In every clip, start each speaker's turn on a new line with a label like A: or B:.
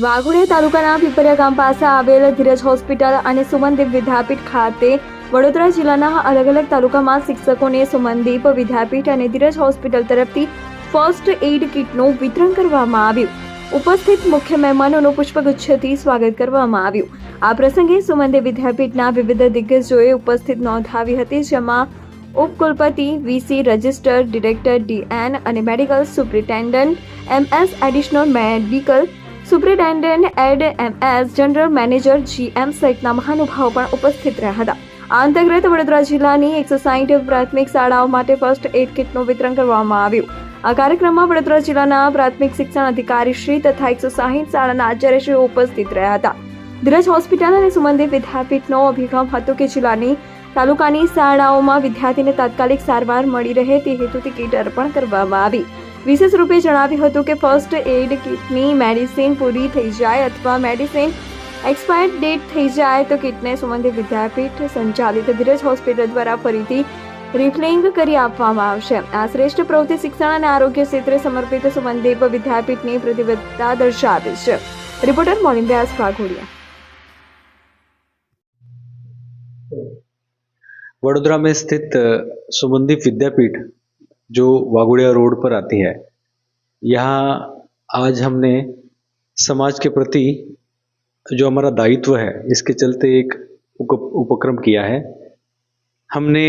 A: વાઘોડિયા તાલુકાના પીપરિયા ગામ પાસે આવેલ ધીરજ હોસ્પિટલ અને સુમનદીપ વિદ્યાપીઠ ખાતે વડોદરા જિલ્લાના અલગ અલગ તાલુકામાં શિક્ષકોને સુમનદીપ વિદ્યાપીઠ અને ધીરજ હોસ્પિટલ તરફથી ફર્સ્ટ એઇડ કિટનું વિતરણ કરવામાં આવ્યું. ઉપસ્થિત મુખ્ય મહેમાનોનું પુષ્પગુચ્છથી સ્વાગત કરવામાં આવ્યું. આ પ્રસંગે સુમનદીપ વિદ્યાપીઠના વિવિધ દિગ્ગજોએ ઉપસ્થિત નોંધાવી હતી, જેમાં ઉપકુલપતિ વીસી રજિસ્ટર, ડિરેક્ટર ડીએન અને medical superintendent MS additional medical superintendent add M S general manager GM સહિતના મહાનુભાવો પણ ઉપસ્થિત રહ્યા હતા. આ અંતર્ગત વડોદરા જિલ્લાની એકસો સાહીઠ પ્રાથમિક શાળાઓ માટે ફર્સ્ટ એડ કિટનું વિતરણ કરવામાં આવ્યું. આ કાર્યક્રમમાં વડોદરા જિલ્લાના પ્રાથમિક શિક્ષણ અધિકારી શ્રી તથા એકસો સાહીઠ શાળાના આચાર્યશ્રીઓ ઉપસ્થિત રહ્યા હતા. ધીરજ હોસ્પિટલ અને સુમંદિર વિદ્યાપીઠનો અભિગમ હતો કે જિલ્લાની તાલુકાની શાળાઓમાં વિદ્યાર્થીને તાત્કાલિક સારવાર મળી રહે તે હેતુથી કીટ અર્પણ કરવામાં આવી. વિશેષ રૂપે જણાવ્યું હતું કે ફર્સ્ટ એડ કિટની મેડિસિન પૂરી થઈ જાય અથવા મેડિસિન એક્સપાયર ડેટ થઈ જાય તો કિટને સુગંધિત વિદ્યાપીઠ સંચાલિત ધીરજ હોસ્પિટલ દ્વારા ફરીથી રિફલિંગ કરી આપવામાં આવશે. આ શ્રેષ્ઠ પ્રવૃત્તિ શિક્ષણ અને આરોગ્ય ક્ષેત્રે સમર્પિત સુગંધીપ વિદ્યાપીઠની પ્રતિબદ્ધતા દર્શાવે છે. રિપોર્ટર મોલિન વ્યાસ વાઘોડિયા.
B: વડોદરા મેં સ્થિત સુગંધીપ વિદ્યાપીઠ जो वागुड़िया रोड पर आती है, यहाँ आज हमने समाज के प्रति जो हमारा दायित्व है, इसके चलते एक उपक्रम किया है। हमने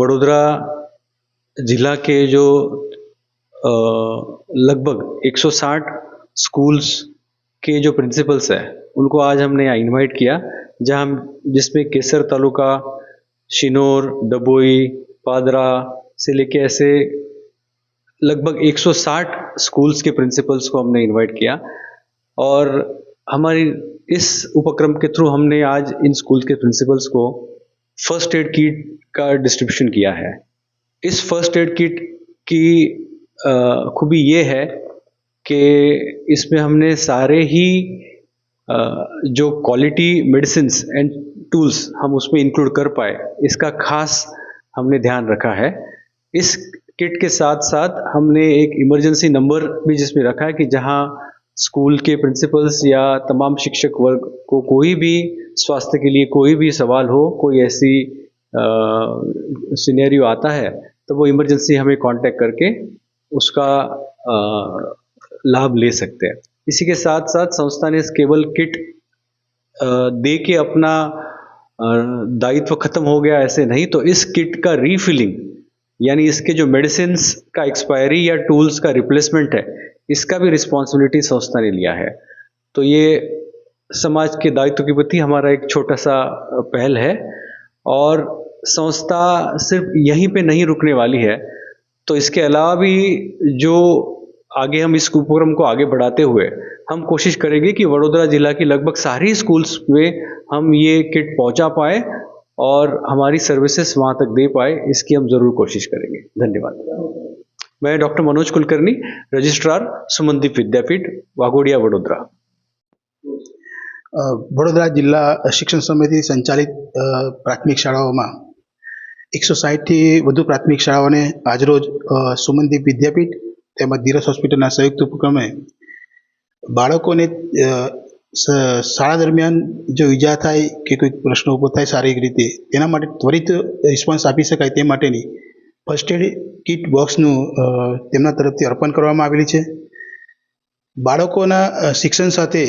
B: वडोदरा जिला के जो लगभग 160 स्कूल्स के जो प्रिंसिपल्स हैं, उनको आज हमने यहाँ इनवाइट किया, जहाँ जिसमें केसर तालुका, शिनोर, डबोई, पादरा से लेके ऐसे लगभग 160 स्कूल्स के प्रिंसिपल्स को हमने इनवाइट किया। और हमारी इस उपक्रम के थ्रू हमने आज इन स्कूल के प्रिंसिपल्स को फ़र्स्ट एड किट का डिस्ट्रीब्यूशन किया है। इस फ़र्स्ट एड किट की खूबी ये है कि इसमें हमने सारे ही जो क्वालिटी मेडिसिन एंड टूल्स हम उसमें इंक्लूड कर पाए, इसका खास हमने ध्यान रखा है। इस किट के साथ साथ हमने एक इमरजेंसी नंबर भी जिसमें रखा है कि जहाँ स्कूल के प्रिंसिपल्स या तमाम शिक्षक वर्ग को कोई भी स्वास्थ्य के लिए कोई भी सवाल हो कोई ऐसी सिनेरियो आता है तो वो इमरजेंसी हमें कांटेक्ट करके उसका अ, लाभ ले सकते हैं। इसी के साथ साथ संस्था ने केवल किट दे के अपना दायित्व खत्म हो गया ऐसे नहीं तो इस किट का रीफिलिंग यानी इसके जो मेडिसिन का एक्सपायरी या टूल्स का रिप्लेसमेंट है, इसका भी रिस्पॉन्सिबिलिटी संस्था ने लिया है। तो ये समाज के दायित्व के प्रति हमारा एक छोटा सा पहल है और संस्था सिर्फ़ यहीं पे नहीं रुकने वाली है। तो इसके अलावा भी जो आगे हम इस उपक्रम को आगे बढ़ाते हुए हम कोशिश करेंगे कि वडोदरा जिला की लगभग सारी स्कूल्स में हम ये किट पहुँचा पाए और हमारी सर्विसेज वहां तक दे पाए इसकी हम जरूर कोशिश करेंगे धन्यवाद मैं डॉक्टर मनोज कुलकर्णी रजिस्ट्रार सुमनदीप विद्यापीठ वाघोडिया वडोदरा
C: અ, વડોદરા જિલ્લા શિક્ષણ સમિતિ સંચાલિત અ, પ્રાથમિક શાળાઓમાં એકસો સાહીઠથી વધુ પ્રાથમિક શાળાઓને આજરોજ અ, સુમનદીપ વિદ્યાપીઠ તેમજ ધીરજ હોસ્પિટલના સંયુક્ત ઉપક્રમે બાળકોને અ, સ- શાળા દરમિયાન જો ઈજા થાય કે કોઈક પ્રશ્ન ઊભો થાય શારીરિક રીતે, તેના માટે ત્વરિત રિસ્પોન્સ આપી શકાય તે માટેની ફર્સ્ટ એડ કિટ બોક્સનું તેમના તરફથી અર્પણ કરવામાં આવેલી છે. બાળકોના શિક્ષણ સાથે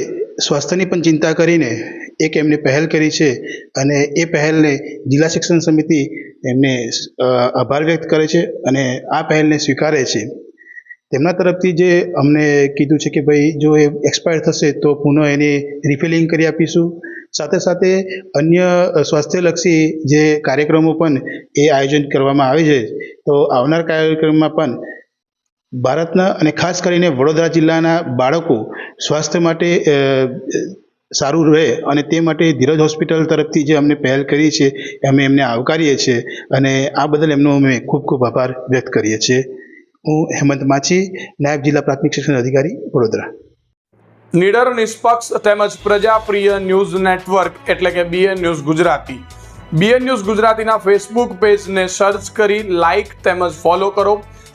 C: સ્વાસ્થ્યની પણ ચિંતા કરીને એક એમને પહેલ કરી છે અને એ પહેલને જિલ્લા શિક્ષણ સમિતિ એમને આભાર વ્યક્ત કરે છે અને આ પહેલને સ્વીકારે છે. તેમના તરફથી જે અમને કીધું છે કે ભાઈ જો એ એક્સપાયર થશે તો પુનઃ એની રિફિલિંગ કરી આપીશું. સાથે સાથે અન્ય સ્વાસ્થ્યલક્ષી જે કાર્યક્રમો પણ એ આયોજન કરવામાં આવે છે, તો આવનાર કાર્યક્રમમાં પણ ભારતના અને ખાસ કરીને વડોદરા જિલ્લાના બાળકો સ્વાસ્થ્ય માટે સારું રહે અને તે માટે ધીરજ હોસ્પિટલ તરફથી જે અમને પહેલ કરી છે, અમે એમને આવકારીએ છીએ અને આ બદલ એમનો અમે ખૂબ ખૂબ આભાર વ્યક્ત કરીએ છીએ. હું હેમંત માછી, નાયબ જિલ્લા પ્રાથમિક શિક્ષણ અધિકારી, વડોદરા.
D: નિડર, નિષ્પક્ષ તેમજ પ્રજાપ્રિય ન્યૂઝ નેટવર્ક એટલે કે BN news Gujarati. BN news ગુજરાતીના ફેસબુક પેજને સર્ચ કરી લાઇક તેમજ ફોલો કરો.